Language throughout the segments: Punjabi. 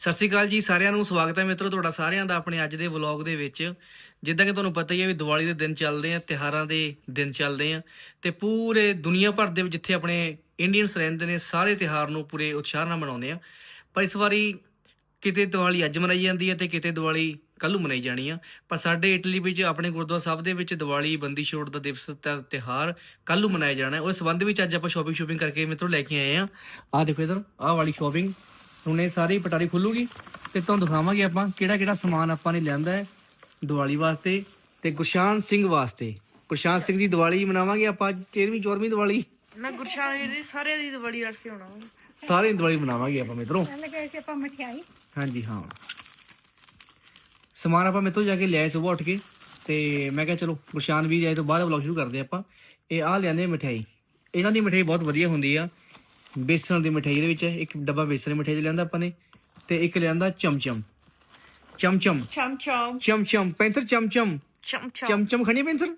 ਸਤਿ ਸ਼੍ਰੀ ਅਕਾਲ ਜੀ ਸਾਰਿਆਂ ਨੂੰ, ਸਵਾਗਤ ਹੈ ਮਿੱਤਰੋ ਤੁਹਾਡਾ ਸਾਰਿਆਂ ਦਾ ਆਪਣੇ ਅੱਜ ਦੇ ਵਲੌਗ ਦੇ ਵਿੱਚ। ਜਿੱਦਾਂ ਕਿ ਤੁਹਾਨੂੰ ਪਤਾ ਹੀ ਹੈ ਵੀ ਦੀਵਾਲੀ ਦੇ ਦਿਨ ਚੱਲਦੇ ਆ ਤਿਹਾਰਾਂ ਦੇ ਦਿਨ ਚੱਲਦੇ ਆ ਤੇ ਪੂਰੇ ਦੁਨੀਆ ਭਰ ਦੇ ਵਿੱਚ ਜਿੱਥੇ ਆਪਣੇ ਇੰਡੀਅਨਸ ਰਹਿੰਦੇ ਨੇ, ਸਾਰੇ ਤਿਹਾਰ ਨੂੰ ਪੂਰੇ ਉਤਸ਼ਾਹ ਨਾਲ ਮਨਾਉਂਦੇ ਆ। ਪਰ ਇਸ ਵਾਰੀ ਕਿਤੇ ਦੀਵਾਲੀ ਅੱਜ ਮਨਾਈ ਜਾਂਦੀ ਹੈ ਤੇ ਕਿਤੇ ਦੀਵਾਲੀ ਕੱਲ੍ਹ ਨੂੰ ਮਨਾਈ ਜਾਣੀ ਆ। ਪਰ ਸਾਡੇ ਇਟਲੀ ਵਿੱਚ, ਆਪਣੇ ਗੁਰਦੁਆਰਾ ਸਾਹਿਬ ਦੇ ਵਿੱਚ ਦੀਵਾਲੀ ਬੰਦੀ ਛੋੜ ਦਾ ਦਿਵਸ ਦਾ ਤਿਹਾਰ ਕੱਲ੍ਹ ਨੂੰ ਮਨਾਇਆ ਜਾਣਾ ਹੈ। ਉਸ ਸੰਬੰਧ ਵਿੱਚ ਅੱਜ ਆਪਾਂ ਸ਼ਾਪਿੰਗ ਸ਼ੂਪਿੰਗ ਕਰਕੇ ਮਿੱਤਰੋ ਲੈ ਕੇ ਆਏ ਆ। ਆਹ ਦੇਖੋ ਇਧਰ, ਆਹ ਵਾਲੀ ਸ਼ਾਪਿੰਗ ਹੁਣੇ ਸਾਰੀ ਪਟਾਰੀ ਖੁੱਲੂਗੀ ਤੇ ਤੁਹਾਨੂੰ ਦਿਖਾਵਾਂਗੇ ਆਪਾਂ ਕਿਹੜਾ ਕਿਹੜਾ ਸਮਾਨ ਆਪਾਂ ਨੇ ਲਿਆਂਦਾ ਹੈ ਦੀਵਾਲੀ ਵਾਸਤੇ ਤੇ ਗੁਰਸ਼ਾਨ ਸਿੰਘ ਵਾਸਤੇ। ਗੁਰਸ਼ਾਨ ਸਿੰਘ ਦੀ ਦੀਵਾਲੀ ਮਨਾਵਾਂਗੇ ਆਪਾਂ ਅੱਜ 13ਵੀਂ 14ਵੀਂ ਦੀਵਾਲੀ। ਮੈਂ ਗੁਰਸ਼ਾਨ ਦੀ ਸਾਰੇ ਦੀ ਬੜੀ ਰੱਖ ਕੇ ਆਉਣਾ ਵਾ। ਸਾਰੇ ਦੀਵਾਲੀ ਮਨਾਵਾਂਗੇ ਆਪਾਂ ਮਿੱਤਰੋ। ਪਹਿਲਾਂ ਗਏ ਸੀ ਆਪਾਂ ਮਠਿਆਈ। ਹਾਂਜੀ ਹਾਂ। ਸਮਾਨ ਆਪਾਂ ਮੇਤੋਂ ਜਾ ਕੇ ਲਿਆਏ ਸਵੇਰ ਉੱਠ ਕੇ ਤੇ ਮੈਂ ਕਿਹਾ ਚਲੋ ਗੁਰਸ਼ਾਨ ਵੀ ਜਾਏ ਤੋਂ ਬਾਅਦ ਵਲੌਗ ਸ਼ੁਰੂ ਕਰਦੇ ਆਪਾਂ। ਇਹ ਆ ਲਿਆਂਦੇ ਮਠਿਆਈ। ਇਹਨਾਂ ਦੀ ਮਠਿਆਈ ਬਹੁਤ ਵਧੀਆ ਹੁੰਦੀ ਆ। ਬੇਸਣ ਦੀ ਮਠਿਆਈ ਦੇ ਵਿੱਚ ਇੱਕ ਡੱਬਾ ਬੇਸਣ ਦੀ ਮਠਿਆਈ ਦਾ ਲਿਆਂਦਾ ਆਪਾਂ ਨੇ ਤੇ ਇੱਕ ਲਿਆਂਦਾ ਚਮਚਮ। ਚਮਚਮ। ਚਮ ਚਮ ਚਮਚਮ। ਪੈਂਥਰ ਚਮਚਮ। ਚਮ ਚਮ ਚਮਚਮ ਖਣੀ ਪੈਂਥਰ?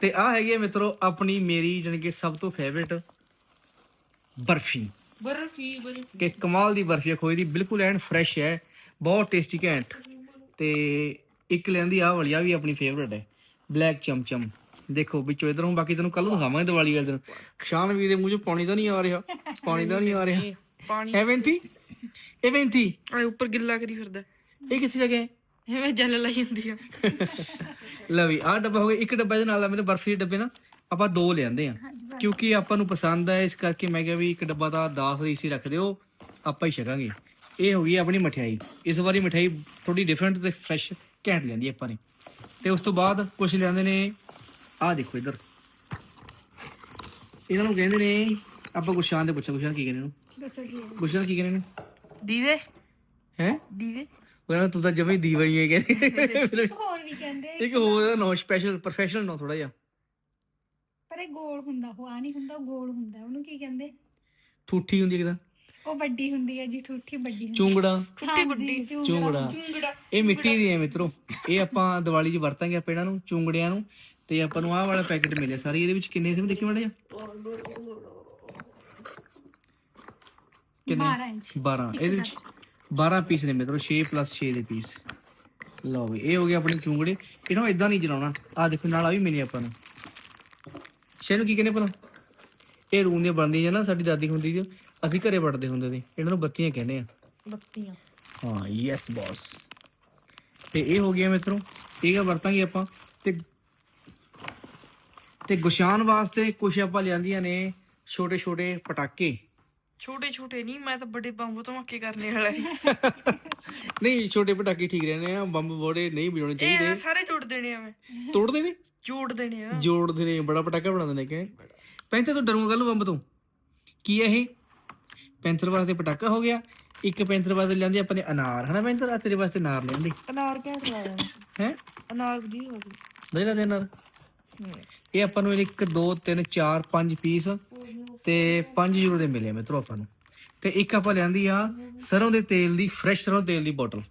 ਤੇ ਆ ਹੈਗੀ ਆ ਮਿੱਤਰੋ ਆਪਣੀ ਮੇਰੀ ਜਾਣੀ ਕਿ ਸਭ ਤੋਂ ਫੇਵਰਿਟ ਬਰਫੀ। ਬਰਫੀ ਬਰਫੀ। ਕਿ ਕਮਾਲ ਦੀ ਬਰਫੀ ਖੋਏ ਦੀ ਬਿਲਕੁਲ ਐਨ ਫਰੈਸ਼ ਹੈ ਬਹੁਤ ਟੇਸਟੀ ਘੈਂਟ। ਤੇ ਇੱਕ ਲੈਂਦੀ ਆ ਵਾਲੀ ਆ ਵੀ ਆਪਣੀ ਫੇਵਰਟ ਹੈ ਬਲੈਕ ਚਮਚਮ। ਦੇਖੋ ਵਿੱਚੋਂ ਇਧਰੋਂ ਬਾਕੀ ਤੈਨੂੰ ਕੱਲ ਨੂੰ ਦਿਖਾਵਾਂਗੇ ਦੀਵਾਲੀ ਵਾਲੇ ਦਿਨ। ਸ਼ਾਨ ਵੀ ਦੇ ਮੂੰਹ ਚੋਂ ਪਾਣੀ ਤਾਂ ਨਹੀਂ ਆ ਰਿਹਾ। ਪਾਣੀ ਤਾਂ ਨਹੀਂ ਆ ਰਿਹਾ। ਪਾਣੀ ਐ ਬੈਂਤੀ ਇਹ ਬੈਂਤੀ ਆ ਉੱਪਰ ਗਿੱਲਾ ਕਰੀ ਫਿਰਦਾ। ਇਹ ਕਿੱਥੇ ਜਗ੍ਹਾ ਹੈ ਐਵੇਂ ਜਲ ਲਈ ਹੁੰਦੀ ਆ। ਲਵੀ ਆਹ ਡੱਬਾ ਹੋ ਗਿਆ। ਇੱਕ ਡੱਬਾ ਦੇ ਨਾਲ ਮੇਰੇ ਬਰਫੀ ਦੇ ਡੱਬੇ ਨਾ ਆਪਾਂ ਦੋ ਲਿਆਂਦੇ ਆ। ਕਿਉਂਕਿ ਆਪਾਂ ਨੂੰ ਪਸੰਦ ਹੈ ਇਸ ਕਰਕੇ ਮੈਂ ਕਿਹਾ ਵੀ ਇੱਕ ਡੱਬਾ ਦਾ 10 ਰੀਸੀ ਰੱਖ ਦਿਓ ਆਪਾਂ ਹੀ ਛਕਾਂਗੇ। ਇਹ ਹੋ ਗਈ ਆਪਣੀ ਮਠਿਆਈ। ਇਸ ਵਾਰੀ ਮਠਿਆਈ ਥੋੜੀ ਡਿਫਰੈਂਟ ਤੇ ਫਰੈਸ਼ ਘੈਂਟ ਲੈਂਦੀ ਆਪਾਂ ਨੇ। ਤੇ ਉਸ ਤੋਂ ਬਾਅਦ ਕੁਝ ਲਿਆਂਦੇ ਨੇ ਆਹ ਦੇਖੋ ਇੱਧਰ। ਇਹਨਾਂ ਨੂੰ ਕਹਿੰਦੇ ਨੇ ਆਪਾਂ ਗੁਰਸ਼ਾਨ ਦੇ ਪੁੱਛਾਂ ਗੁਰਸ਼ਾਨ ਕੀ ਕਹਿੰਦੇ ਨੇ ਦੱਸੋ ਕੀ ਹੈ ਗੁਰਸ਼ਾਨ ਕੀ ਕਹਿੰਦੇ ਨੇ? ਦੀਵੇ? ਹੈ? ਦੀਵੇ? ਉਹਨਾਂ ਤੂੰ ਤਾਂ ਜਮੇ ਦੀਵਾ ਹੀ ਹੈ ਕਹਿੰਦੇ। ਇੱਕ ਹੋਰ ਵੀ ਕਹਿੰਦੇ। ਇੱਕ ਹੋਰ ਨੋ ਸਪੈਸ਼ਲ ਪ੍ਰੋਫੈਸ਼ਨਲ ਨੋ ਥੋੜਾ ਜਿਹਾ। ਪਰ ਇਹ ਗੋਲ ਹੁੰਦਾ ਉਹ ਆ ਨਹੀਂ ਹੁੰਦਾ ਉਹ ਗੋਲ ਹੁੰਦਾ। ਉਹਨੂੰ ਕੀ ਕਹਿੰਦੇ? ਠੂਠੀ ਹੁੰਦੀ ਹੈ ਕਿਦਾਂ ਉਹ ਵੱਡੀ ਹੁੰਦੀ ਹੈ ਜੀ ਠੂਠੀ ਵੱਡੀ ਹੁੰਦੀ ਚੁੰਗੜਾ। ਟੁੱਟੀ ਵੱਡੀ ਚੁੰਗੜਾ। ਇਹ ਮਿੱਟੀ ਦੀ ਹੈ ਮਿੱਤਰੋ। ਇਹ ਆਪਾਂ ਦੀਵਾਲੀ 'ਚ ਵਰਤਾਂਗੇ ਆਪਾਂ ਇਹਨਾਂ ਨੂੰ ਚੁੰਗੜਿਆਂ ਨੂੰ। ਤੇ ਆਪਾਂ ਨੂੰ ਆਹ ਵਾਲਾ ਪੈਕੇਟ ਮਿਲਿਆ ਸਾਰੀ ਇਹਦੇ ਵਿੱਚ ਕਿੰਨੇ ਸੀ? ਦੇਖੀ ਮਾੜਾ ਜਿਹਾ। ਕਿੰਨੇ? 12 ਇੰਚ। 12 ਇਹਦੇ ਵਿੱਚ 12 ਪੀਸ ਨੇ ਮਿੱਤਰੋ 6 6 ਦੇ ਪੀਸ ਲਓ ਵੀ ਇਹ ਹੋ ਗਿਆ ਆਪਣੇ ਚੁੰਗੜੇ। ਇਹਨਾਂ ਇਦਾਂ ਨਹੀਂ ਜਲਾਉਣਾ ਆਹ ਦੇਖੋ ਨਾਲ ਆ ਵੀ ਮਿਲੇ ਆਪਾਂ ਨੂੰ। ਸ਼ੈਨੂੰ ਕੀ ਕਹਿੰਦੇ ਭਲਾ? ਇਹ ਰੂਮ ਦੀਆਂ ਬਣਦੀਆਂ ਨਾ ਸਾਡੀ ਦਾਦੀ ਹੁੰਦੀ ਸੀ ਅਸੀਂ ਘਰੇ ਵੜਦੇ ਹੁੰਦੇ ਸੀ। ਇਹਨਾਂ ਨੂੰ ਬੱਤੀਆਂ ਕਹਿੰਦੇ ਆ। ਬੱਤੀਆਂ। ਹਾਂ ਯੈਸ ਬੌਸ ਤੇ ਇਹ ਹੋ ਗਿਆ ਮਿੱਤਰੋ। ਇਹ ਆ ਵਰਤਾਂਗੇ ਆਪਾਂ। ਤੇ ਤੇ ਗੁਸ਼ਾਨ ਵਾਸਤੇ ਕੁਝ ਆਪਾਂ ਲਿਆਂਦੀਆਂ ਨੇ ਛੋਟੇ ਛੋਟੇ ਪਟਾਕੇ। ਛੋਟੇ ਛੋਟੇ ਨਹੀਂ ਮੈਂ ਤਾਂ ਵੱਡੇ ਬੰਬ ਧਮਾਕੇ ਕਰਨੇ ਵਾਲਾ ਨਹੀਂ ਛੋਟੇ ਪਟਾਕੇ ਠੀਕ ਰਹਿੰਦੇ ਆ ਬੰਬ ਬੋੜੇ ਨਹੀਂ ਵਜਾਉਣੇ ਇਹ ਚਾਹੀਦੇ। ਸਾਰੇ ਜੋੜ ਦੇਣੇ ਆ ਮੈਂ। ਤੋੜਦੇ ਨੇ? ਜੋੜ ਦੇਣੇ ਆ। ਜੋੜਦੇ ਨੇ ਬੜਾ ਪਟਾਕਾ ਬਣਾਉਂਦੇ ਨੇ ਕਿ ਪੈਂਥਰ ਤੋਂ ਡਰੂਗਾ ਕੱਲ ਬੰਬ ਤੋਂ। ਕੀ ਹੈ ਇਹ? ਪੈਂਥਰ ਵਾਸਤੇ ਪਟਾਕਾ ਹੋ ਗਿਆ। ਇੱਕ ਪੈਂਥਰ ਵਾਸਤੇ ਲਿਆਂਦੇ ਆਪਾਂ ਨੇ ਅਨਾਰ ਹਨਾ ਪੈਂਥਰ ਆ ਤੇਰੇ ਵਾਸਤੇ ਅਨਾਰ ਲਿਆਂਦੇ। ਅਨਾਰ ਕਿਆ ਖਵਾਇਆ? ਹੈ? ਅਨਾਰ ਜੀ ਹੋ ਗਈ ਵਧੀਆ ਦੇ ਅਨਾਰ? ਇਹ ਆਪਾਂ ਨੂੰ 1 2 3 4 5 ਪੀਸ ਤੇ 5 ਯੂਰੋ ਦੇ ਮਿਲੇ ਮਿੱਤਰੋ ਆਪਾਂ ਨੂੰ। ਤੇ ਇੱਕ ਆਪਾਂ ਲਿਆਂਦੀ ਆ ਸਰੋਂ ਦੇ ਤੇਲ ਦੀ ਫਰੈਸ਼ ਸਰੋਂ ਤੇਲ ਦੀ ਬੋਟਲ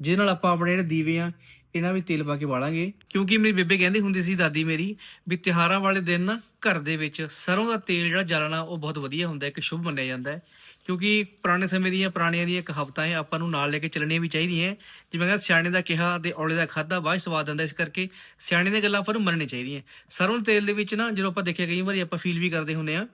ਜਿਹਦੇ ਨਾਲ ਆਪਾਂ ਆਪਣੇ ਜਿਹੜੇ ਦੀਵੇ ਆ, ਇਹਨਾਂ ਵਿੱਚ ਤੇਲ ਪਾ ਕੇ ਬਾਲਾਂਗੇ ਕਿਉਂਕਿ ਮੇਰੀ ਬੇਬੇ ਕਹਿੰਦੀ ਹੁੰਦੀ ਸੀ, ਦਾਦੀ ਮੇਰੀ, ਵੀ ਤਿਹਾਰਾਂ ਵਾਲੇ ਦਿਨ ਨਾ ਘਰ ਦੇ ਵਿੱਚ ਸਰੋਂ ਦਾ ਤੇਲ ਜਿਹੜਾ ਜਲਣਾ ਉਹ ਬਹੁਤ ਵਧੀਆ ਹੁੰਦਾ, ਇੱਕ ਸ਼ੁਭ ਮੰਨਿਆ ਜਾਂਦਾ ਹੈ। ਕਿਉਂਕਿ ਪੁਰਾਣੇ ਸਮੇਂ ਦੀਆਂ ਪੁਰਾਣੀਆਂ ਦੀਆਂ ਕਹਾਵਤਾਂ ਹੈ ਆਪਾਂ ਨੂੰ ਨਾਲ ਲੈ ਕੇ ਚੱਲਣੀਆਂ ਵੀ ਚਾਹੀਦੀਆਂ ਜਿਵੇਂ ਕਹਿੰਦਾ ਸਿਆਣੇ ਦਾ ਕਿਹਾ ਤੇ ਔਲੇ ਦਾ ਖਾਦਾ ਬਾਅਦ 'ਚ ਸਵਾਦ ਆਉਂਦਾ ਇਸ ਕਰਕੇ ਸਿਆਣੇ ਦੀਆਂ ਗੱਲਾਂ ਆਪਾਂ ਨੂੰ ਮੰਨਣੀਆਂ ਚਾਹੀਦੀਆਂ ਸਰੋਂ ਤੇਲ ਦੇ ਵਿੱਚ ਨਾ ਜਦੋਂ ਆਪਾਂ ਦੇਖਿਆ ਕਈ ਵਾਰੀ ਆਪਾਂ ਫੀਲ ਵੀ ਕਰਦੇ ਹੁੰਦੇ ਆ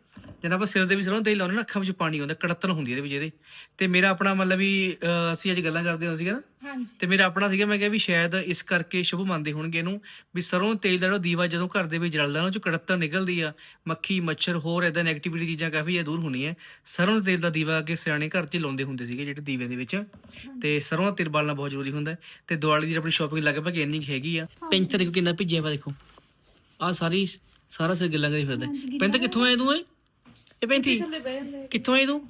ਜਦੋਂ ਆਪਾਂ ਸਿਰ ਦੇ ਵਿੱਚ ਸਰੋਂ ਤੇਲ ਲਾਉਂਦੇ ਨਾ, ਅੱਖਾਂ ਵਿੱਚ ਪਾਣੀ ਆਉਂਦਾ ਕੜਤਨ ਹੁੰਦੀ ਇਹਦੇ ਵਿੱਚ ਇਹਦੇ। ਤੇ ਮੇਰਾ ਆਪਣਾ ਮਤਲਬ ਵੀ ਅਸੀਂ ਅੱਜ ਗੱਲਾਂ ਕਰਦੇ ਹੁੰਦੇ ਸੀਗਾ ਨਾ ਹਾਂਜੀ। ਤੇ ਮੇਰਾ ਆਪਣਾ ਸੀਗਾ ਮੈਂ ਕਿਹਾ ਵੀ ਸ਼ਾਇਦ ਇਸ ਕਰਕੇ ਸ਼ੁਭ ਮੰਨਦੇ ਹੋਣਗੇ ਇਹਨੂੰ ਵੀ ਸਰੋਂ ਦੇ ਤੇਲ ਦਾ ਜਿਹੜਾ ਦੀਵਾ ਜਦੋਂ ਘਰ ਦੇ ਵਿੱਚ ਜਲਦਾ ਨਾ ਉਹ ਚ ਕੜਤਨ ਨਿਕਲਦੀ ਆ ਮੱਖੀ ਮੱਛਰ ਹੋਰ ਇਦਾਂ ਨੈਗੇਟਿਵਿਟੀ ਚੀਜ਼ਾਂ ਕਾਫੀ ਜ਼ਿਆਦਾ ਦੂਰ ਹੋਣੀਆਂ ਸਰੋਂ ਦੇ ਤੇਲ ਦਾ ਦੀਵਾ ਅੱਗੇ ਸਿਆਣੇ ਘਰ 'ਚ ਲਾਉਂਦੇ ਹੁੰਦੇ ਸੀਗੇ ਜਿਹੜੇ ਦੀਵਿਆਂ ਦੇ ਵਿੱਚ। ਤੇ ਸਰੋਂ ਦਾ ਤੇਲ ਬਾਲਣਾ ਬਹੁਤ ਜ਼ਰੂਰੀ ਹੁੰਦਾ ਹੈ। ਤੇ ਦੀਵਾਲੀ ਦੀ ਆਪਣੀ ਸ਼ਾਪਿੰਗ ਲਗਭਗ ਇੰਨੀ ਕੁ ਹੈਗੀ ਆ। ਪੈਂਚਰ ਦੇਖੋ ਕਿੰਨਾ ਭਿੱਜਿਆ ਵਾ ਦੇਖੋ। ਆ ਸਾਰੀ ਸਾਰਾ ਸਿਰ ਗਿੱਲਾ ਕਰੀ ਫਿਰਦਾ। ਪੈਂਚਰ ਕਿੱਥੋਂ ਆਇਆ ਤੂੰ ਓਏ? ਇਹ ਪੈਂਤੀ ਥੱਲੇ ਬਹਿ ਜਾਂਦੇ ਕਿੱਥੋਂ ਆਈ ਤੂੰ?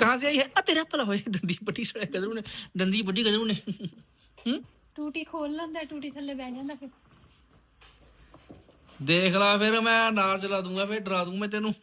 ਕਹਾਂ ਸੇ ਆਈ ਹੈ? ਆ ਤੇਰਾ ਭਲਾ ਹੋਏ ਦੰਦੀ ਪੱਟੀ ਸੜਿਆ ਕਦਰੂ ਨੇ ਦੰਦੀ ਵੱਡੀ ਕਦਰੂ ਨੇ ਹੂੰ? ਟੂਟੀ ਖੋਲ ਲੈਂਦਾ ਟੂਟੀ ਥੱਲੇ ਬਹਿ ਜਾਂਦਾ ਫਿਰ। ਦੇਖ ਲਾ ਫਿਰ ਮੈਂ ਨਾਰ ਚਲਾ ਦੂੰਗਾ ਫਿਰ ਡਰਾ ਦੂੰਗਾ ਮੈਂ ਤੈਨੂੰ।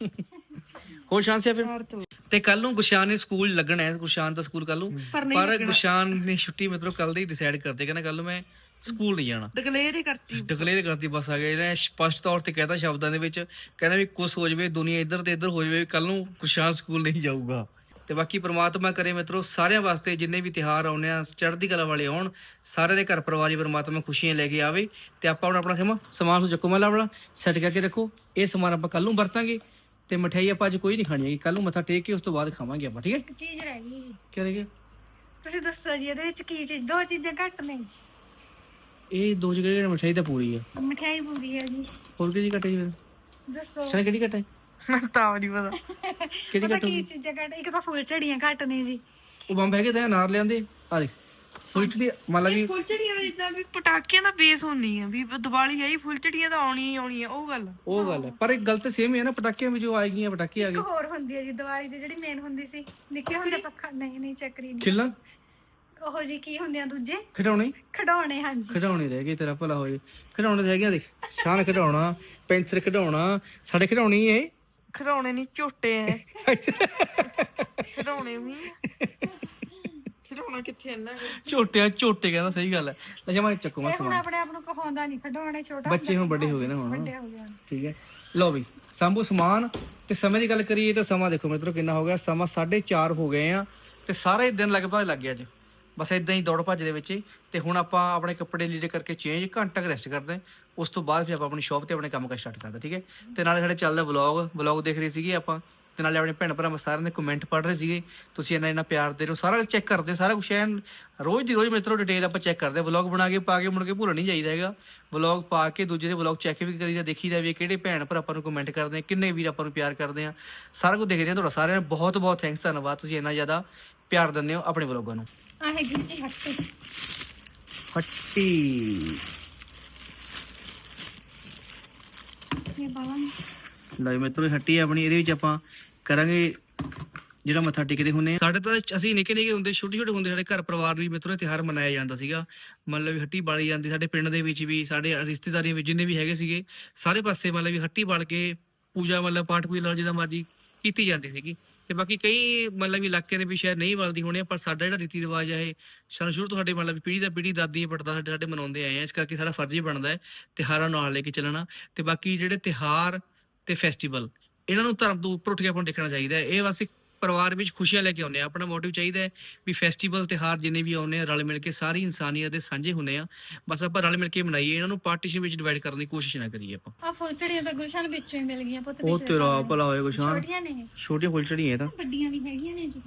ਹੋ ਸ਼ਾਂਸਿਆ ਫਿਰ? ਤੋਂ ਤੇ ਕੱਲ ਨੂੰ ਗੁਸ਼ਾਨ ਨੇ ਸਕੂਲ ਲੱਗਣਾ ਹੈ ਗੁਸ਼ਾਨ ਦਾ ਸਕੂਲ ਕੱਲ ਨੂੰ। ਪਰ ਨਹੀਂ ਪਰ ਲੱਗਣਾ। ਗੁਸ਼ਾਨ ਨੇ ਛੁੱਟੀ ਮਤਲਬ ਕੱਲ ਦੀ ਡਿਸਾਈਡ ਕਰਦੇ ਕਹਿੰਦਾ ਕੱਲ ਨੂੰ ਮੈਂ ਸਕੂਲ ਨਹੀਂ ਜਾਣਾ। ਡਿਕਲੇਅਰ ਹੀ ਕਰਤੀ। ਡਿਕਲੇਅਰ ਕਰਤੀ ਬਸ ਆ ਗਏ ਇਹਨੇ ਸਪਸ਼ਟ ਤੌਰ ਤੇ ਕਹਿਤਾ ਸ਼ਬਦਾਂ ਦੇ ਵਿੱਚ ਕਹਿੰਦਾ ਵੀ ਕੁਛ ਹੋ ਜਵੇ ਦੁਨੀਆ ਇੱਧਰ ਤੇ ਇੱਧਰ ਹੋ ਜਵੇ ਕੱਲ ਨੂੰ ਗੁਸ਼ਾਨ ਸਕੂਲ ਨਹੀਂ ਜਾਊਗਾ। ਤੇ ਬਾਕੀ ਪ੍ਰਮਾਤਮਾ ਕਰੇ ਮਿੱਤਰੋ ਸਾਰਿਆਂ ਵਾਸਤੇ ਜਿੰਨੇ ਵੀ ਤਿਹਾਰ ਆਉਣੇ ਆ ਚੜ੍ਹਦੀ ਕਲਾ ਵਾਲੇ ਆਉਣ ਸਾਰਿਆਂ ਦੇ ਘਰ ਪਰਿਵਾਰ ਪ੍ਰਮਾਤਮਾ ਖੁਸ਼ੀਆਂ ਲੈ ਕੇ ਆਵੇ ਤੇ ਆਪਾਂ ਹੁਣ ਆਪਣਾ ਸਮਾਂ ਸਮਾਨ ਤੋਂ ਚੱਕੋ ਮੱਲਾ ਆਪਣਾ ਸੈੱਟ ਕਰਕੇ ਰੱਖੋ। ਇਹ ਸਮਾਨ ਆਪਾਂ ਕੱਲ ਨੂੰ ਵਰਤਾਂਗੇ ਤੇ ਮਠਿਆਈ ਆਪਾਂ ਅੱਜ ਕੋਈ ਨਹੀਂ ਖਾਣੀ ਹੈਗੀ। ਕੱਲ ਨੂੰ ਮੱਥਾ ਟੇਕ ਕੇ ਉਸ ਤੋਂ ਬਾਅਦ ਖਾਵਾਂਗੇ ਆਪਾਂ ਠੀਕ ਹੈ? ਇੱਕ ਚੀਜ਼ ਰਹਿ ਗਈ ਜੀ। ਕੀ ਰਹਿ ਗਿਆ? ਤੁਸੀਂ ਦੱਸੋ ਜੀ ਇਹਦੇ ਵਿੱਚ ਕੀ ਚੀਜ਼ ਦੋ ਚੀਜ਼ਾਂ ਘੱਟ ਨੇ ਜੀ। ਇਹ ਦੋ ਜਗ੍ਹਾ ਮਠਿਆਈ ਤਾਂ ਪੂਰੀ ਆ। ਮਠਿਆਈ ਪੂਰੀ ਹੈ ਜੀ। ਹੋਰ ਕੀ ਘਟੇ ਜੀ ਫਿਰ? ਦੱਸੋ। ਸਨ ਕਿਹੜੀ ਘਟੇ ਮੈਂ ਤਾਂ ਨਹੀਂ ਪਤਾ। ਕਿਹੜੀ ਪਤਾ ਘਟੇ ਕੀ ਚੀਜ਼ਾਂ ਘੱਟ ਇੱਕ ਤਾਂ ਫੁੱਲ ਝੜੀਆਂ ਘੱਟ ਨੇ ਜੀ। ਉਹ ਬੰਬ ਹੈਗੇ ਤਾਂ ਨਾਰ ਲਿਆਂਦੇ ਆ ਦੇਖ ਫੁਲਚੜੀ ਮੰਨ ਲਾ ਵੀ ਫੁੱਲਝੜੀਆਂ ਦਾ ਜਿੱਦਾਂ ਵੀ ਪਟਾਕਿਆਂ ਦਾ ਬੇਸ ਹੁੰਨੀ ਆ ਵੀ ਦੀਵਾਲੀ ਆਈ ਫੁੱਲਝੜੀਆਂ ਤਾਂ ਆਉਣੀ ਹੀ ਆਉਣੀ ਆ ਉਹ ਗੱਲ ਉਹ ਗੱਲ ਹੈ ਪਰ ਇੱਕ ਗੱਲ ਤਾਂ ਸੇਮ ਹੀ ਹੈ ਨਾ ਪਟਾਕਿਆਂ ਵਿੱਚ ਜੋ ਆਈ ਗਈਆਂ ਪਟਾਕੇ ਆ ਇੱਕ ਗਏ। ਹੋਰ ਹੁੰਦੀ ਹੈ ਜੀ ਦੀਵਾਲੀ ਦੀ ਜਿਹੜੀ ਮੇਨ ਹੁੰਦੀ ਸੀ ਨਿੱਕੇ ਹੁੰਦੇ ਪੱਖਾ ਨਹੀਂ ਨਹੀਂ ਚੱਕਰੀ ਨਹੀਂ। ਖਿੱਲਾਂ? ਉਹ ਜੀ ਕੀ ਹੁੰਦੇ ਆ ਦੂਜੇ? ਖਿਡੌਣੇ? ਖਿਡੌਣੇ ਹਾਂਜੀ। ਖਿਡੌਣੇ ਰਹਿ ਗਏ ਤੇਰਾ ਭਲਾ ਹੋਏ। ਖਿਡੌਣੇ ਤਾਂ ਹੈਗੇ ਆ ਦੇਖ ਸ਼ਾਨ ਖਿਡੌਣਾ ਪੈਂਸਲ ਖਿਡੌਣਾ ਸਾਡੇ ਖਿਡੌਣੇ ਹੀ ਇਹ। ਖਿਡੌਣੇ ਨਹੀਂ ਝੋਟੇ। ਐ ਖਿਡੌਣੇ ਵੀ। ਖਿਡੌਣਾ ਕਿੱਥੇ ਇੰਨਾ ਕੁ? ਝੋਟਿਆਂ ਝੋਟੇ ਕਹਿੰਦਾ ਸਹੀ ਗੱਲ ਹੈ। ਲੈ ਜਮਾ ਚੱਕੋ ਮੈਂ ਇਹ ਹੁਣ ਸਮਾਨ। ਆਪਣੇ ਆਪ ਨੂੰ ਕਹਾਉਂਦਾ ਨਹੀਂ ਖਿਡੌਣੇ ਛੋਟਾ ਬੱਚੇ ਹੁਣ ਵੱਡੇ ਹੋ ਗਏ ਨਾ ਹੁਣ ਵੱਡੇ ਹੋ। ਗਏ ਹੁਣ। ਠੀਕ ਹੈ। ਲਓ ਵੀ ਸੰਭੂ ਸਮਾਨ ਤੇ ਸਮੇਂ ਦੀ ਗੱਲ ਕਰੀਏ ਤਾਂ ਸਮਾਂ ਦੇਖੋ ਮਿੱਤਰੋ ਕਿੰਨਾ ਹੋ ਗਿਆ। ਸਮਾਂ 4:30 ਹੋ ਗਏ ਆ ਤੇ ਸਾਰੇ ਦਿਨ ਲਗਭਗ ਲੱਗ ਗਿਆ ਅੱਜ। ਬਸ ਇਦਾਂ ਹੀ ਦੌੜ ਭੱਜ ਦੇ ਵਿੱਚ ਹੀ। ਤੇ ਹੁਣ ਆਪਾਂ ਆਪਣੇ ਕੱਪੜੇ ਲੀੜੇ ਕਰਕੇ ਚੇਂਜ ਘੰਟਾ ਕੁ ਰੈਸਟ ਕਰਦੇ ਹਾਂ। ਉਸ ਤੋਂ ਬਾਅਦ ਫਿਰ ਆਪਾਂ ਆਪਣੀ ਸ਼ਾਪ ਤੇ ਆਪਣੇ ਕੰਮ ਕਰ ਸਟਾਰਟ ਕਰਦੇ ਠੀਕ ਹੈ? ਤੇ ਨਾਲੇ ਸਾਡੇ ਚੱਲਦਾ ਵਲੌਗ ਵਲੌਗ ਦੇਖ ਰਹੇ ਸੀਗੇ ਆਪਾਂ। ਤੇ ਨਾਲੇ ਆਪਣੇ ਭੈਣ ਭਰਾ ਸਾਰਿਆਂ ਦੇ ਕਮੈਂਟ ਪੜ੍ਹ ਰਹੇ ਸੀਗੇ। ਤੁਸੀਂ ਇੰਨਾ ਇੰਨਾ ਪਿਆਰ ਦੇ ਰਹੇ ਹੋ, ਸਾਰਾ ਚੈੱਕ ਕਰਦੇ, ਸਾਰਾ ਕੁਝ ਐਨ ਰੋਜ਼ ਦੀ ਰੋਜ਼ ਮਿੱਤਰੋ ਡਿਟੇਲ ਆਪਾਂ ਚੈੱਕ ਕਰਦੇ ਵਲੌਗ ਬਣਾ ਕੇ ਪਾ ਕੇ ਮੁੜ ਕੇ ਭੁੱਲ ਨਹੀਂ ਜਾਈਦਾ ਹੈਗਾ। ਵਲੌਗ ਪਾ ਕੇ ਦੂਜੇ ਦੇ ਵਲੌਗ ਚੈੱਕ ਵੀ ਕਰੀਦਾ ਦੇਖੀਦਾ ਵੀ ਇਹ ਕਿਹੜੇ ਭੈਣ ਭਰਾ ਆਪਾਂ ਨੂੰ ਕਮੈਂਟ ਕਰਦੇ ਆ, ਕਿੰਨੇ ਵੀਰ ਆਪਾਂ ਨੂੰ ਪਿਆਰ ਕਰਦੇ ਆ। ਸਾਰਾ ਕੁਝ ਦੇਖਦੇ ਆ ਤੁਹਾਡਾ ਸਾਰਿਆਂ ਦਾ ਬਹੁਤ ਬਹੁਤ ਥੈਂਕਸ ਧੰਨਵਾਦ। ਤੁਸੀਂ ਇੰਨਾ ਜ਼ਿਆਦਾ ਪਿਆਰ ਦਿੰਦੇ ਹੋ ਆਪਣੇ ਵਲੌਗਾਂ ਨੂੰ। ਆਹ ਹੈਗੀ ਜੀ ਹੱਟੀ। ਹੱਟੀ। ਇਹ ਬਾਲਾਂ ਲਓ ਮਿੱਤਰੋ ਹੱਟੀ ਆਪਣੀ ਇਹਦੇ ਵਿੱਚ ਆਪਾਂ ਕਰਾਂਗੇ ਜਿਹੜਾ ਮੱਥਾ ਟੇਕਦੇ ਹੁੰਨੇ ਸਾਡੇ ਤਾਂ ਅਸੀਂ ਨਿੱਕੇ ਨਿੱਕੇ ਹੁੰਦੇ ਛੋਟੇ ਛੋਟੇ ਹੁੰਦੇ ਸਾਡੇ ਘਰ ਪਰਿਵਾਰ ਵੀ ਮਿੱਤਰੋ ਇਹ ਤਿਉਹਾਰ ਮਨਾਇਆ ਜਾਂਦਾ ਸੀਗਾ। ਮਤਲਬ ਵੀ ਹੱਟੀ ਬਾਲੀ ਜਾਂਦੀ ਸਾਡੇ ਪਿੰਡ ਦੇ ਵਿੱਚ ਵੀ ਸਾਡੇ ਰਿਸ਼ਤੇਦਾਰੀਆਂ ਵਿੱਚ ਜਿੰਨੇ ਵੀ ਹੈਗੇ ਸੀਗੇ ਸਾਰੇ ਪਾਸੇ ਮਤਲਬ ਵੀ ਹੱਟੀ ਬਾਲ ਕੇ ਪੂਜਾ ਮਤਲਬ ਪਾਠ ਪੂਜਾ ਨਾਲ ਜਿਹਦਾ ਮਰਜ਼ੀ ਕੀਤੀ ਜਾਂਦੀ ਸੀਗੀ। ਤੇ ਬਾਕੀ ਕਈ ਮਤਲਬ ਵੀ ਇਲਾਕਿਆਂ ਦੇ ਵੀ ਸ਼ਾਇਦ ਨਹੀਂ ਬਲਦੀ ਹੋਣੇ, ਪਰ ਸਾਡਾ ਜਿਹੜਾ ਰੀਤੀ ਰਿਵਾਜ ਹੈ ਇਹ, ਸਾਨੂੰ ਸ਼ੁਰੂ ਤੋਂ ਸਾਡੇ ਮਤਲਬ ਵੀ ਪੀੜ੍ਹੀ ਦਾ ਪੀੜ੍ਹੀ, ਦਾਦੀ ਪੜਦਾ ਸਾਡੇ ਸਾਡੇ ਮਨਾਉਂਦੇ ਆਏ ਆ, ਇਸ ਕਰਕੇ ਸਾਡਾ ਫਰਜ਼ ਹੀ ਬਣਦਾ ਹੈ ਤਿਉਹਾਰਾਂ ਨੂੰ ਨਾਲ ਲੈ ਕੇ ਚੱਲਣਾ ਤੇ ਬਾਕੀ ਜਿਹੜੇ ਤਿਉਹਾਰ ਤੇ ਫੈਸਟੀਵਲ ਇਹਨਾਂ ਨੂੰ ਧਰਮ ਤੋਂ ਉੱਪਰ ਉੱਠ ਕੇ ਆਪਾਂ ਦੇਖਣਾ ਚਾਹੀਦਾ ਹੈ। ਇਹ ਬਸ ਪਰਿਵਾਰ ਵਿੱਚ ਖੁਸ਼ੀਆਂ ਲੈ ਕੇ ਆਉਂਦੇ ਆ। ਆਪਣਾ ਮੋਟਿਵ ਚਾਹੀਦਾ ਹੈ ਵੀ ਫੈਸਟੀਵਲ ਤਿਉਹਾਰ ਜਿੰਨੇ ਵੀ ਆਉਂਦੇ ਆ ਰਲ ਮਿਲ ਕੇ ਸਾਰੀ ਇਨਸਾਨੀਅਤ ਦੇ ਸਾਂਝੇ ਹੁੰਦੇ ਆ। ਬਸ ਆਪਾਂ ਰਲ ਮਿਲ ਕੇ ਮਨਾਈਏ ਇਹਨਾਂ ਨੂੰ ਪਾਰਟੀਸ਼ਨ ਵਿੱਚ ਡਿਵਾਈਡ ਕਰਨ ਦੀ ਕੋਸ਼ਿਸ਼ ਨਾ ਕਰੀਏ ਆਪਾਂ। ਆ ਫੁੱਲ ਝੜੀਆਂ ਤਾਂ ਗੁਲਸ਼ਨ ਵਿੱਚੋਂ ਹੀ ਮਿਲ ਗਈਆਂ ਪੁੱਤ ਉਹ ਪਿਛਲੇ ਤੇਰਾ ਸਾਲ। ਭਲਾ ਹੋਏ ਗੁਸ਼ਾਨ ਛੋਟੀਆਂ ਨੇ ਇਹ। ਛੋਟੀਆਂ ਫੁੱਲ ਝੜੀਆਂ ਇਹ ਤਾਂ। ਵੱਡੀਆਂ ਵੀ ਹੈਗੀਆਂ ਨੇ ਜੀ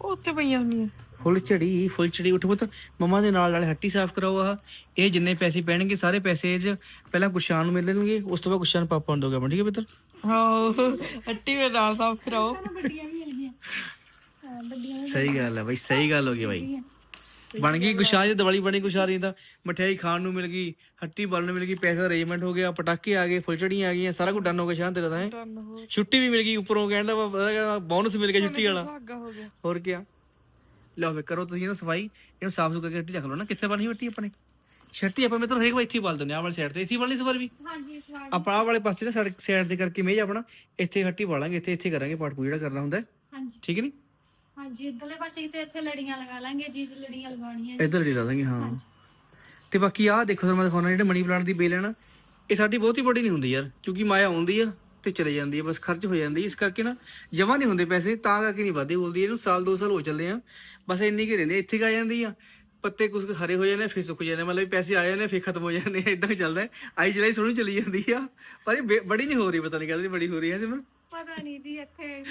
ਉਹ ਉੱਥੇ ਪਈਆਂ ਹੁੰਦੀਆਂ। ਫੁੱਲ ਝੜੀ ਫੁੱਲ ਝੜੀ ਉੱਠ ਪੁੱਤ ਮਮਾ ਦੇ ਨਾਲ ਨਾਲ ਹੱਟੀ ਸਾਫ਼ ਕਰਾਓ ਆ ਇਹ ਜਿੰਨੇ ਪੈਸੇ ਪੈਣਗੇ ਸਾਰੇ ਪੈਸੇ 'ਚ ਪਹਿਲਾਂ ਗੁਸ਼ਾਨ ਨੂੰ ਮਿਲਣਗੇ ਉਸ ਤੋਂ ਬਾਅਦ ਗੁਸ਼ਾਨ ਪਾਪਾ ਨੂੰ ਦੋਗੇ ਆਪਾਂ ਠੀਕ ਹੈ ਪੁੱਤਰ? ਹਾਂ ਹੱਟੀ ਵੇ ਨਾਲ ਸਾਫ਼ ਕਰਾਓ। ਸਹੀ ਗੱਲ ਹੈ ਬਾਈ ਸਹੀ ਗੱਲ ਹੋ ਗਈ ਬਾਈ। ਬਣ ਗਈ ਗੁਸ਼ਾਨ ਦੀ ਦੀਵਾਲੀ ਬਣੀ ਗੁਸ਼ਾਰੀ ਦਾ ਮਠਿਆਈ ਖਾਣ ਨੂੰ ਮਿਲ ਗਈ ਹੱਟੀ ਬਾਲਣ ਨੂੰ ਮਿਲ ਗਈ ਪੈਸਾ ਅਰੇਂਜਮੈਂਟ ਹੋ ਗਿਆ ਪਟਾਕੇ ਆ ਗਏ ਫੁੱਲਝੜੀਆਂ ਆ ਗਈਆਂ ਸਾਰਾ ਕੁਝ ਡਨ ਹੋ ਗਿਆ ਸ਼ਾਨ ਤੇਰਾ ਤਾਂ ਛੁੱਟੀ ਵੀ ਮਿਲ ਗਈ ਉੱਪਰੋਂ ਕਹਿੰਦਾ ਬੋਨਸ ਮਿਲ ਗਿਆ ਛੁੱਟੀ ਵਾਲਾ। ਹੋਰ ਕੀ ਲਓ ਵੇ ਕਰੋ ਤੁਸੀਂ ਇਹਨੂੰ ਸਫ਼ਾਈ ਇਹਨੂੰ ਸਾਫ਼ ਸੁਥਰਾ ਕਰਕੇ ਰੱਖ ਲਓ ਨਾ ਕਿੱਥੇ ਬਣੀ ਹੱਟੀ ਆਪਣੇ? ਛੱਟੀ ਆਪਾਂ ਮਿੱਤਰ ਹਰੇਕ ਵਾਰ ਇੱਥੇ ਬਾਲ ਦਿੰਦੇ ਆ ਵਾਲੀ ਸਾਈਡ ਤੇ। ਹੀ ਬਾਲਣੀ ਸਵਾਰ ਵੀ? ਹਾਂਜੀ ਸਵਾਲ ਆਪਾਂ ਆਹ ਵਾਲੇ ਪਾਸੇ ਨਾ ਸਾਡੇ ਸਾਈਡ ਤੇ ਕਰਕੇ ਮੇਜ ਆਪਣਾ ਇੱਥੇ ਹੱਟੀ ਬਾਲਾਂਗੇ ਇੱਥੇ ਇੱਥੇ ਕਰਾਂਗੇ ਪਾਠ ਪੂਜਾ ਜਿਹੜਾ ਕਰਨਾ ਹੁੰਦਾ। ਹੈ। ਹਾਂਜੀ। ਠੀਕ ਨਹੀਂ ਹਾਂਜੀ ਇਧਰਲੇ ਪਾਸੇ ਤੇ ਇੱਥੇ ਲੜੀਆਂ ਲਗਾ ਲਾਂਗੇ ਜੀ ਲੜੀਆਂ ਲਗਾਉਣੀਆਂ ਇੱਧਰ ਹੀ ਲਾ ਦਾਂਗੇ ਹਾਂ। ਹਾਂਜੀ। ਤੇ ਬਾਕੀ ਆਹ ਦੇਖੋ ਸਰ ਮੈਂ ਦਿਖਾਉਣਾ ਜਿਹੜੇ ਮਨੀ ਪਲਾਂਟ ਦੀ ਬੇਲ ਹੈ ਨਾ ਇਹ ਸਾਡੀ ਬਹੁਤੀ ਬੜੀ ਨਹੀਂ ਹੁੰਦੀ ਯਾਰ ਕਿਉਂਕਿ ਮਾਇਆ ਆਉਂਦੀ ਆ। ਤੇ ਚਲੇ ਜਾਂਦੀ ਹੈ ਬਸ ਖਰਚ ਹੋ ਜਾਂਦੀ ਹੈ। ਇਸ ਕਰਕੇ ਨਾ ਜਮਾ ਨਹੀਂ ਹੁੰਦੇ ਪੈਸੇ ਤਾਂ ਕਰਕੇ ਨਹੀਂ ਵਧਦੀ ਬੋਲਦੀ। ਇਹਨੂੰ ਸਾਲ ਦੋ ਸਾਲ ਹੋ ਚੱਲੇ ਆ। ਬਸ ਇੰਨੀ ਕੀ ਰਹਿੰਦੀ ਇੱਥੇ ਕੁ ਜਾਂਦੀ ਆ। ਪੱਤੇ ਕੁਝ ਹਰੇ ਹੋ ਜਾਂਦੇ ਫਿਰ ਸੁੱਕ ਜਾਂਦੇ ਮਤਲਬ ਪੈਸੇ ਆ ਜਾਂਦੇ ਫਿਰ ਖਤਮ ਹੋ ਜਾਂਦੇ ਇਦਾਂ ਹੀ ਚੱਲਦਾ ਹੈ। ਆਈ ਜਲਾਈ ਸੋਹਣੀ ਚਲੀ ਜਾਂਦੀ ਆ। ਪਰ ਇਹ ਬੜੀ ਨਹੀਂ ਹੋ ਰਹੀ ਪਤਾ ਨਹੀਂ ਕਦੋਂ ਬੜੀ ਹੋ ਰਹੀ ਹੈ ਸਿਮਰ ਪਤਾ ਨਹੀਂ ਜੀ ਇੱਥੇ।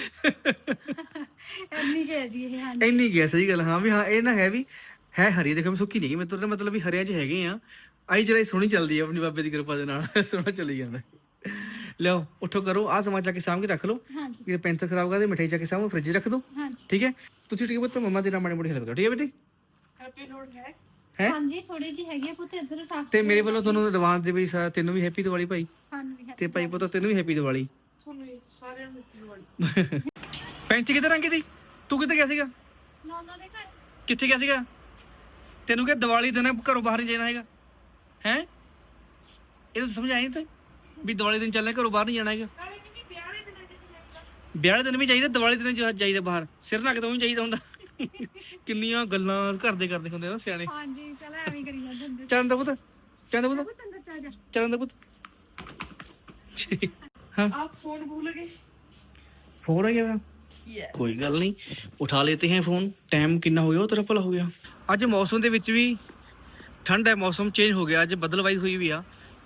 ਇੰਨੀ ਹੈ ਜੀ ਇਹ ਹਾਂਜੀ। ਇੰਨੀ ਗਿਆ ਸਹੀ ਗੱਲ। ਹਾਂ ਵੀ ਹਾਂ ਇਹ ਨਾ ਹੈ ਵੀ ਹੈ ਹਰੀ ਦੇਖੋ ਮੈਂ ਸੁੱਕੀ ਨਹੀਂ ਮੈਂ ਤੁਰਦਾ ਮਤਲਬ ਵੀ ਹਰਿਆਂ 'ਚ ਹੈਗੇ ਆ। ਆਈ ਜਲਾਈ ਸੋਹਣੀ ਚੱਲਦੀ ਆ ਆਪਣੀ ਬਾਬੇ ਦੀ ਕਿਰਪਾ ਦੇ ਨਾਲ। ਸੋਹਣਾ ਚੱਲੀ ਜਾਂਦਾ। ਲਿਓ ਉੱਠੋ ਕਰੋ ਆ ਸਮਾਂ ਚੱਕ ਕੇ ਸਾਂਭ ਕੇ ਰੱਖ ਲਓ। ਹਾਂਜੀ। ਇਹ ਪੈਂਥਰ ਖਰਾਬ ਕਰਦੇ ਮਿਠਾਈ ਚੱਕ ਕੇ ਸਾਂਭ ਫ੍ਰਿਜ ਰੱਖ ਦਿਓ ਹਾਂਜੀ। ਠੀਕ ਹੈ? ਤੁਸੀਂ ਠੀਕ ਪੁੱਤ? ਮੰਮਾ ਦੇ ਨਾਲ ਮਾੜੀ ਮੋਟੀ ਹੈਲਪ ਕਰੋ ਠੀਕ ਹੈ ਬੇਟੀ? ਹੈਪੀ ਲੋਡ ਹੈ। ਹੈਂ? ਹਾਂਜੀ ਥੋੜੀ ਜੀ ਹੈਗੀ ਆ ਪੁੱਤ ਇੱਧਰ ਸਾਫ਼ ਤੇ ਮੇਰੇ ਵੱਲੋਂ ਤੁਹਾਨੂੰ ਐਡਵਾਂਸ ਦੇ ਵੀ ਸਾ- ਤੈਨੂੰ ਵੀ ਹੈਪੀ ਦੀਵਾਲੀ ਭਾਈ। ਤੇ ਭਾਈ ਪੁੱਤ ਤੈਨੂੰ ਵੀ ਹੈਪੀ ਦੀਵਾਲੀ। ਤੁਹਾਨੂੰ ਸਾਰਿਆਂ ਨੂੰ ਹੈਪੀ ਕਿੱਥੇ ਰੰਗੀ ਦੀ ਤੂੰ ਕਿੱਥੇ ਗਿਆ ਸੀਗਾ? ਨੌਨਾ ਦੇ ਘਰ। ਕਿੱਥੇ ਗਿਆ ਸੀਗਾ? ਤੈਨੂੰ ਕਿ ਦੀਵਾਲੀ ਦਿਨ ਘਰੋਂ ਬਾਹਰ ਨਹੀਂ ਜਾਣਾ ਹੈਗਾ। ਹੈ? ਇਹਨੂੰ ਸਮਝ ਆਈ ਤੇ। ਵੀ ਦੀਵਾਲੀ ਦਿਨ ਚੱਲਣਾ ਘਰੋਂ ਬਾਹਰ ਨਹੀਂ ਜਾਣਾ ਹੈਗਾ ਵਿਆਹ ਵਾਲੇ ਦਿਨ ਵੀ ਚਾਹੀਦਾ ਦੀਵਾਲੀ ਦਿਨ ਜਾ- ਜਾਈਦਾ ਬਾਹਰ ਸਿਰ ਨੱਕ ਤੋਂ ਵੀ ਚਾਹੀਦਾ ਹੁੰਦਾ ਕਿੰਨੀਆਂ ਗੱਲਾਂ ਘਰ ਦੇ ਕਰਦੇ ਹੁੰਦੇ ਆ ਨਾ ਸਿਆਣੇ ਹਾਂਜੀ ਪਹਿਲਾਂ ਐਵੇਂ ਹੀ ਕਰੀ ਜਾਂਦੇ ਹੁੰਦੇ ਸੀ ਚਰਨ ਦਾ ਪੁੱਤ ਚਰਨ ਦਾ ਪੁੱਤ ਪੁੱਤ ਅੰਦਰ ਚਾ ਜਾ ਚਰਨ ਦਾ ਪੁੱਤ ਹਾਂ ਆਪ ਫੋਨ ਭੁੱਲ ਗਏ ਫੋਨ ਆ ਗਿਆ ਮੇਰਾ कोई गल नहीं उठा लेते हैं फोन टाइम कितना हो गया वो तेरा भला हो गया ਅੱਜ ਮੌਸਮ ਦੇ ਵਿੱਚ ਵੀ ਠੰਡ ਹੈ ਮੌਸਮ ਚੇਂਜ ਹੋ ਗਿਆ ਅੱਜ ਬੱਦਲਵਾਈ ਹੋਈ ਵੀ ਆ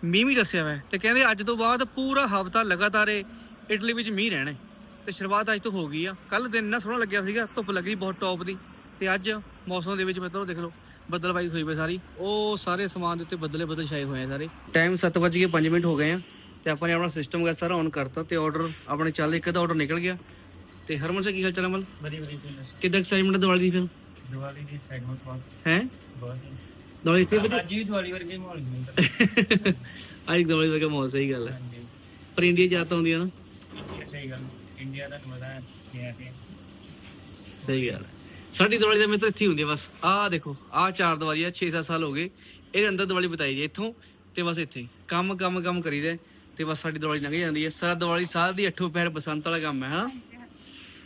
ਮੀਂਹ ਵੀ ਦੱਸਿਆ ਹੋਇਆ ਹੈ ਤੇ ਕਹਿੰਦੇ ਅੱਜ ਤੋਂ ਬਾਅਦ ਪੂਰਾ ਹਫਤਾ ਲਗਾਤਾਰ ਇਹ ਇਟਲੀ ਵਿੱਚ ਮੀਂਹ ਰਹਿਣਾ ਹੈ। ਤੇ ਸ਼ੁਰੂਆਤ ਅੱਜ ਤੋਂ ਹੋ ਗਈ ਆ। ਕੱਲ ਦਿਨ ਇੰਨਾ ਸੋਹਣਾ ਲੱਗਿਆ ਸੀਗਾ ਧੁੱਪ ਲੱਗੀ ਬਹੁਤ ਟੌਪ ਦੀ। ਤੇ ਅੱਜ ਮੌਸਮ ਦੇ ਵਿੱਚ ਮਿੱਤਰੋ ਦੇਖ ਲਓ ਬੱਦਲਵਾਈ ਹੋਈ ਪਈ ਸਾਰੀ। ਉਹ ਸਾਰੇ ਸਮਾਨ ਦੇ ਉੱਤੇ ਬੱਦਲੇ ਬੱਦਲ ਛਾਏ ਹੋਏ ਆ ਸਾਰੇ। ਟਾਈਮ 7:05 ਮਿੰਟ ਹੋ ਗਏ ਆ। ਤੇ ਆਪਾਂ ਨੇ ਆਪਣਾ ਸਿਸਟਮ ਵਗੈਰਾ ਸਾਰਾ ਔਨ ਕਰਤਾ ਤੇ ਆਰਡਰ ਆਪਣੇ ਚੱਲ ਇੱਕ ਦਾ ਆਰਡਰ ਨਿਕਲ ਗਿਆ। ਤੇ ਹਰਮਨ ਸੇ ਕੀ ਹਾਲ ਚਾਲ ਹੈ ਮਲ ਬੜੀ ਬੜੀ ਬਿਜ਼ਨਸ ਕਿੱਦਾਂ ਐਕਸਾਈਟਮੈਂਟ ਦਿਵਾਲੀ ਦੀ ਫਿਰ? ਦੀਵਾਲੀ ਦੀ ਐਕਸਾਈਟਮੈਂਟ ਬਹੁਤ। ਹੈ? ਬਹੁਤ। ਦਿਵਾਲੀ ਇੱਥੇ ਵੀ ਅੱਜ ਵੀ ਦੀਵਾਲੀ ਵਰਗੇ ਮਾਹੌਲ ਨਹੀਂ ਅੱਜ ਦਿਵਾਲੀ ਕੰਮ ਸਹੀ ਗੱਲ ਹੈ। ਹਾਂਜੀ। ਪਰ ਇੰਡੀਆ ਜ਼ਿਆਦਾ ਹੁੰਦੀ ਆ ਨਾ। ਸਹੀ ਗੱਲ। ਇੰਡੀਆ ਦਾ ਮਜ਼ਾ ਹੈ ਇਹ ਹੈ ਸਹੀ ਗੱਲ ਹੈ। ਸਾਡੀ ਦਿਵਾਲੀ ਦਾ ਮੇਰੇ ਤੋਂ ਇੱਥੇ ਹੀ ਹੁੰਦੀ ਹੈ ਬਸ। ਆਹ ਦੇਖੋ ਆਹ ਚਾਰ ਦੀਵਾਲੀ ਆ 6-7 ਸਾਲ ਹੋ ਗਏ। ਇਹਦੇ ਅੰਦਰ ਦੀਵਾਲੀ ਬਤਾਈ ਜੀ ਇੱਥੋਂ ਤੇ ਬਸ ਇੱਥੇ ਹੀ। ਕੰਮ ਕੰਮ ਕੰਮ ਕਰੀਦਾ ਹੈ ਤੇ ਬਸ ਸਾਡੀ ਦਿਵਾਲੀ ਲੰਘ ਜਾਂਦੀ ਹੈ। ਸਾਰਾ ਦਿਵਾਲੀ ਸਾਲ ਦੀ ਅੱਠੋਂ ਪਹਿਰ ਬਸੰਤ ਵਾਲਾ ਕੰਮ ਹੈ ਹਨਾ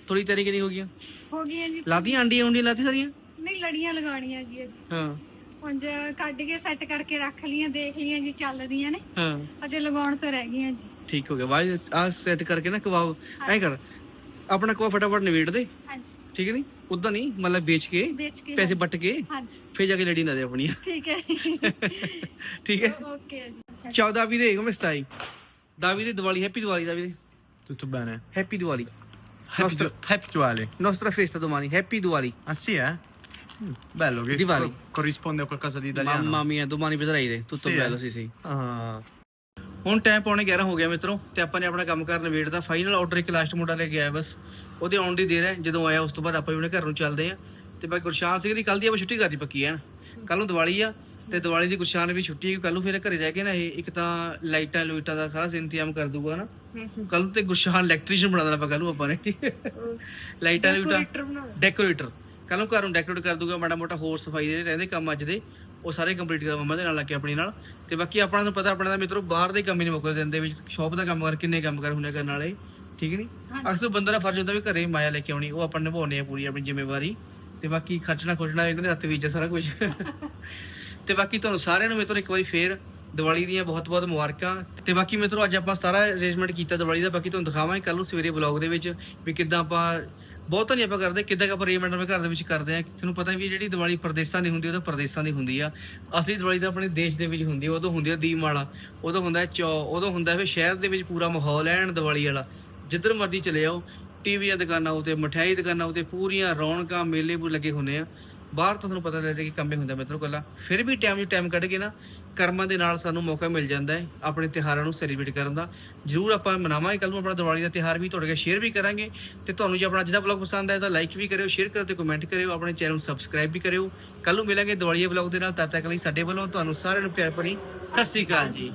ਥੋੜੀ ਤਿਆਰੀ ਕਿੰਨੀ ਹੋ ਗਈਆਂ ਹੋ ਗਈਆਂ ਜੀ। ਲਾਦੀਆਂ ਆਂਡੀਆਂ ਉਂਡੀਆਂ ਲਾਤੀ ਸਾਰੀਆਂ? ਨਹੀਂ ਲੜੀਆਂ ਲਗਾਉਣੀਆਂ ਜੀ ਅਸੀਂ। ਹਾਂ। ਉਂਝ ਕੱਢ ਕੇ ਸੈੱਟ ਕਰਕੇ ਰੱਖ ਲੀਆਂ ਦੇਖ ਲੀਆਂ ਜੀ ਚੱਲਦੀਆਂ ਨੇ। ਹਾਂ। ਅਜੇ ਲਗਾਉਣ ਤੋਂ ਰਹਿ ਗਈਆਂ ਜੀ। ਠੀਕ ਹੋ ਗਿਆ। ਵਾਹ ਆ ਸੈੱਟ ਕਰਕੇ ਨਾ ਕਬਾਬ ਐ ਕਰ। ਆਪਣਾ ਕਬਾਬ ਫਟਾਫਟ ਨਿਬੇੜ ਦੇ। ਹਾਂਜੀ। ਠੀਕ ਹੈ ਨਹੀਂ ਉਦਾਂ ਨਹੀਂ ਮਤਲਬ ਵੇਚ ਕੇ ਵੇਚ ਕੇ ਪੈਸੇ ਵੱਟ ਕੇ ਹਾਂਜੀ। ਫੇਰ ਜਾ ਕੇ ਲੜੀ ਨਾ ਦੇ ਆਪਣੀਆਂ ਠੀਕ ਹੈ। ਠੀਕ ਹੈ। ਓਕੇ ਜੀ। 14 ਵੀ ਦੇ come stai ਦਾਵੀ ਦੀ ਦੀਵਾਲੀ ਹੈਪੀ ਦੀਵਾਲੀ ਦਾਵੀ ਦੀ। Tutto bene? Happy Diwali. Happy, Nostro- happy Diwali. nostra festa domani happy Diwali. Ah sì, eh? Mm, Bello, che Diwali. co- corrisponde a qualcosa di italiano. mamma mia domani vedrai de tutto Sì, eh? bello sì sì. Ah, ਹੁਣ ਟਾਈਮ ਪੌਣੇ 11 ਹੋ ਗਿਆ ਮਿੱਤਰੋ ਤੇ ਆਪਾਂ ਨੇ ਆਪਣਾ ਕੰਮ ਕਰਨ ਵੇਟਦਾ ਫਾਈਨਲ ਆਰਡਰ ਇੱਕ ਲਾਸਟ ਮੁੰਡਾ ਲੈ ਕੇ ਆਇਆ ਬਸ। ਉਹਦੇ ਆਉਣ ਦੀ ਦੇਰ ਹੈ ਜਦੋਂ ਆਇਆ ਉਸ ਤੋਂ ਬਾਅਦ ਆਪਾਂ ਵੀ ਉਹਨੇ ਘਰ ਨੂੰ ਚੱਲਦੇ ਆ ਤੇ ਬਾਈ ਗੁਰਸ਼ਾਨ ਸਿੰਘ ਦੀ ਕੱਲ ਦੀ ਆਪਾਂ ਛੁੱਟੀ ਕਰਦੀ ਪੱਕੀ ਹੈ ਨਾ ਕੱਲ ਨੂੰ ਦੀਵਾਲੀ ਆ ਤੇ ਦੀਵਾਲੀ ਦੀ ਗੁਰਸ਼ਾਨ ਵੀ ਛੁੱਟੀ ਹੈ। ਕੱਲ ਨੂੰ ਫਿਰ ਘਰੇ ਰਹਿ ਕੇ ਨਾ ਇਹ ਇੱਕ ਤਾਂ ਲਾਈਟਾਂ ਲੂਈਟਾਂ ਦਾ ਸਾਰਾ ਇੰਤਜ਼ਾਮ ਕਰ ਦੂਗਾ ਨਾ ਕੱਲ ਤੇ ਗੁਰਸ਼ਾਨ ਇਲੈਕਟ੍ਰੀਸ਼ੀਅਨ ਬਣਾ ਦੇਣਾ ਆਪਾਂ ਕੱਲ ਨੂੰ ਆਪਾਂ ਨੇ। ਹੈ ਲਾਈਟਾਂ ਲੂਈਟਾਂ। ਡੈਕੋਰੇਟਰ ਕੱਲ ਨੂੰ ਘਰ ਨੂੰ ਡੈਕੋਰੇਟ ਕਰ ਦੂਗਾ ਮਾੜਾ ਮੋਟਾ ਹੋਰ ਸਫ਼ਾਈ ਦੇ ਰਹਿੰਦੇ ਕੰਮ ਅੱਜ ਦੇ ਉਹ ਸਾਰੇ ਕੰਪਲੀਟ ਕਰ ਮੰਮਾ ਦੇ ਨਾਲ ਲੱਗ ਕੇ ਆਪਣੀ ਨਾਲ। ਤੇ ਬਾਕੀ ਆਪਣਾ ਨੂੰ ਪਤਾ ਆਪਣਾ ਦਾ ਮਿੱਤਰੋ ਬਾਹਰ ਦੇ ਕੰਮ ਹੀ ਨਹੀਂ ਮੁੱਕਦੇ ਦਿੰਦੇ ਵਿੱਚ ਸ਼ਾਪ ਦਾ ਕੰਮ ਕਰ ਕਿੰਨੇ ਕੰਮ ਕਰ ਹੁੰਦੇ ਕਰਨ ਵਾਲੇ ਠੀਕ ਨਹੀਂ? ਅਕਸਰ ਬੰਦੇ ਦਾ ਫਰਜ਼ ਹੁੰਦਾ ਵੀ ਘਰੇ ਮਾਇਆ ਲੈ ਕੇ ਆਉਣੀ ਉਹ ਆਪਾਂ ਨਿਭਾਉਣੇ ਆ ਪੂਰੀ ਆਪਣੀ ਜ਼ਿੰਮੇਵਾਰੀ। ਤੇ ਬਾਕੀ ਖਰਚਣਾ ਖੁਰਚਣਾ ਇਹਨਾਂ ਦੇ ਹੱਥ ਵਿੱਚ ਸਾਰਾ ਕੁਝ ਤੇ ਬਾਕੀ ਤੁਹਾਨੂੰ ਸਾਰਿਆਂ ਨੂੰ ਮਿੱਤਰੋ ਇੱਕ ਵਾਰੀ ਫੇਰ ਦੀਵਾਲੀ ਦੀਆਂ ਬਹੁਤ ਬਹੁਤ ਮੁਬਾਰਕਾਂ। ਤੇ ਬਾਕੀ ਮਿੱਤਰੋ ਅੱਜ ਆਪਾਂ ਸਾਰਾ ਅਰੇਂਜਮੈਂਟ ਕੀਤਾ ਦੀਵਾਲੀ ਦਾ ਬਾਕੀ ਤੁਹਾਨੂੰ ਦਿਖਾਵਾਂਗੇ ਕੱਲ ਨੂੰ ਸਵੇਰੇ ਵਲੌਗ ਦੇ ਵਿੱਚ ਵੀ ਕਿੱਦਾਂ ਆਪਾਂ ਬਹੁਤਾ ਨਹੀਂ ਆਪਾਂ ਕਰਦੇ ਕਿੱਦਾਂ ਕਿ ਆਪਾਂ ਅਰੇਂਜਮੈਂਟ ਆਪਣੇ ਘਰ ਦੇ ਵਿੱਚ ਕਰਦੇ ਆ ਤੁਹਾਨੂੰ ਪਤਾ ਵੀ ਜਿਹੜੀ ਦੀਵਾਲੀ ਪਰਦੇਸ਼ਾਂ ਦੀ ਹੁੰਦੀ ਉਹ ਤਾਂ ਪ੍ਰਦੇਸ਼ਾਂ ਦੀ ਹੁੰਦੀ ਆ। ਅਸਲੀ ਦੀਵਾਲੀ ਤਾਂ ਆਪਣੇ ਦੇਸ਼ ਦੇ ਵਿੱਚ ਹੁੰਦੀ ਆ, ਉਦੋਂ ਹੁੰਦੀ ਆ ਦੀਪਮਾਲਾ, ਉਦੋਂ ਹੁੰਦਾ ਚੌ, ਉਦੋਂ ਹੁੰਦਾ ਫਿਰ ਸ਼ਹਿਰ ਦੇ ਵਿੱਚ ਪੂਰਾ ਮਾਹੌਲ ਐਨ ਦੀਵਾਲੀ ਵਾਲਾ। ਜਿੱਧਰ ਮਰਜ਼ੀ ਚਲੇ ਜਾਓ ਟੀਵੀਆਂ ਦੁਕਾਨਾਂ ਉਤੇ, ਮਠਿਆਈ ਦੁਕਾਨਾਂ ਉਤੇ ਪੂਰੀਆਂ ਰੌਣਕਾਂ ਮੇਲੇ ਪੂ ਲੱਗੇ ਹੁੰਦੇ ਆ। ਬਾਹਰ ਤਾਂ ਤੁਹਾਨੂੰ ਪਤਾ ਲੱਗਦਾ ਕਿ ਕੰਮੇ ਹੁੰਦਾ ਮਿੱਤਰੋ ਕੱਲਾ ਫਿਰ ਵੀ ਟਾਈਮ ਟਾਈਮ ਕੱਢ ਕੇ ਨਾ ਕਰਮਾਂ ਦੇ ਨਾਲ ਸਾਨੂੰ ਮੌਕਾ ਮਿਲ ਜਾਂਦਾ ਹੈ ਆਪਣੇ ਤਿਉਹਾਰਾਂ ਨੂੰ ਸੈਲੀਬ੍ਰੇਟ ਕਰਨ ਦਾ। ਜਰੂਰ ਆਪਾਂ ਮਨਾਵਾਂਗੇ ਕੱਲ ਨੂੰ ਆਪਣਾ ਦੀਵਾਲੀ ਦਾ ਤਿਉਹਾਰ ਵੀ ਤੁਹਾਡੇ ਨਾਲ ਸ਼ੇਅਰ ਵੀ ਕਰਾਂਗੇ। ਤੇ ਤੁਹਾਨੂੰ ਜੇ ਆਪਣਾ ਅੱਜ ਦਾ ਵਲੌਗ ਪਸੰਦ ਆਇਆ ਤਾਂ ਲਾਈਕ ਵੀ ਕਰਿਓ ਸ਼ੇਅਰ ਕਰਿਓ ਤੇ ਕਮੈਂਟ ਕਰਿਓ, ਆਪਣੇ ਚੈਨਲ ਨੂੰ ਸਬਸਕ੍ਰਾਈਬ ਵੀ ਕਰਿਓ। ਕੱਲ ਨੂੰ ਮਿਲਾਂਗੇ ਦੀਵਾਲੀ ਵਲੌਗ ਦੇ ਨਾਲ, ਤਦ ਤੱਕ ਲਈ ਸਾਡੇ ਵੱਲੋਂ ਤੁਹਾਨੂੰ ਸਾਰਿਆਂ ਨੂੰ ਪਿਆਰ ਭਰੀ ਸਤਿ ਸ਼੍ਰੀ ਅਕਾਲ ਜੀ।